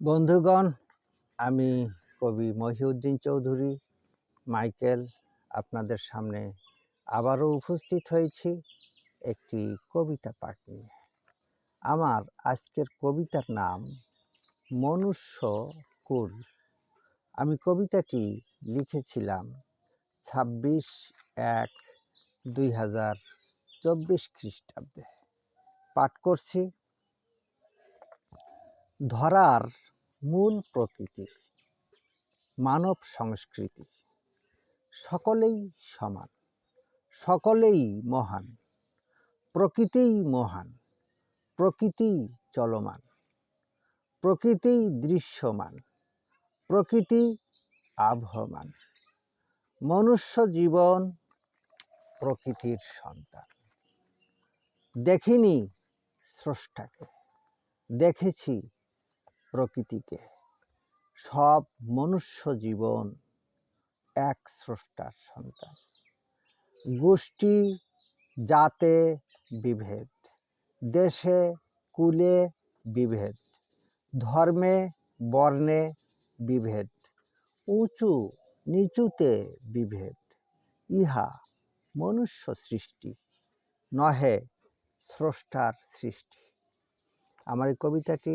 বন্ধুগণ, আমি কবি মহিউদ্দিন চৌধুরী, মাইকেল আপনাদের সামনে আবারও উপস্থিত হয়েছি একটি কবিতা পাঠ নিয়ে। আমার আজকের কবিতার নাম মনুষ্য কুল আমি কবিতাটি লিখেছিলাম ছাব্বিশ এক দুই হাজার চব্বিশ খ্রিস্টাব্দে। পাঠ করছি, ধরার মূল প্রকৃতি, মানব সংস্কৃতি। সকলেই সমান, সকলেই মহান, প্রকৃতিই মহান প্রকৃতি চলমান প্রকৃতি দৃশ্যমান প্রকৃতি আবহমান। মনুষ্য জীবন প্রকৃতির সন্তান। দেখিনি স্রষ্টাকে, দেখেছি প্রকৃতিকে। সব মনুষ্য জীবন এক স্রষ্টার সন্তান। গোষ্ঠী, জাতে বিভেদ, দেশে, কুলে বিভেদ, ধর্মে, বর্ণে বিভেদ, উঁচু, নিচুতে বিভেদ, ইহা মনুষ্য সৃষ্টি, নহে স্রষ্টার সৃষ্টি। আমার এই কবিতাটি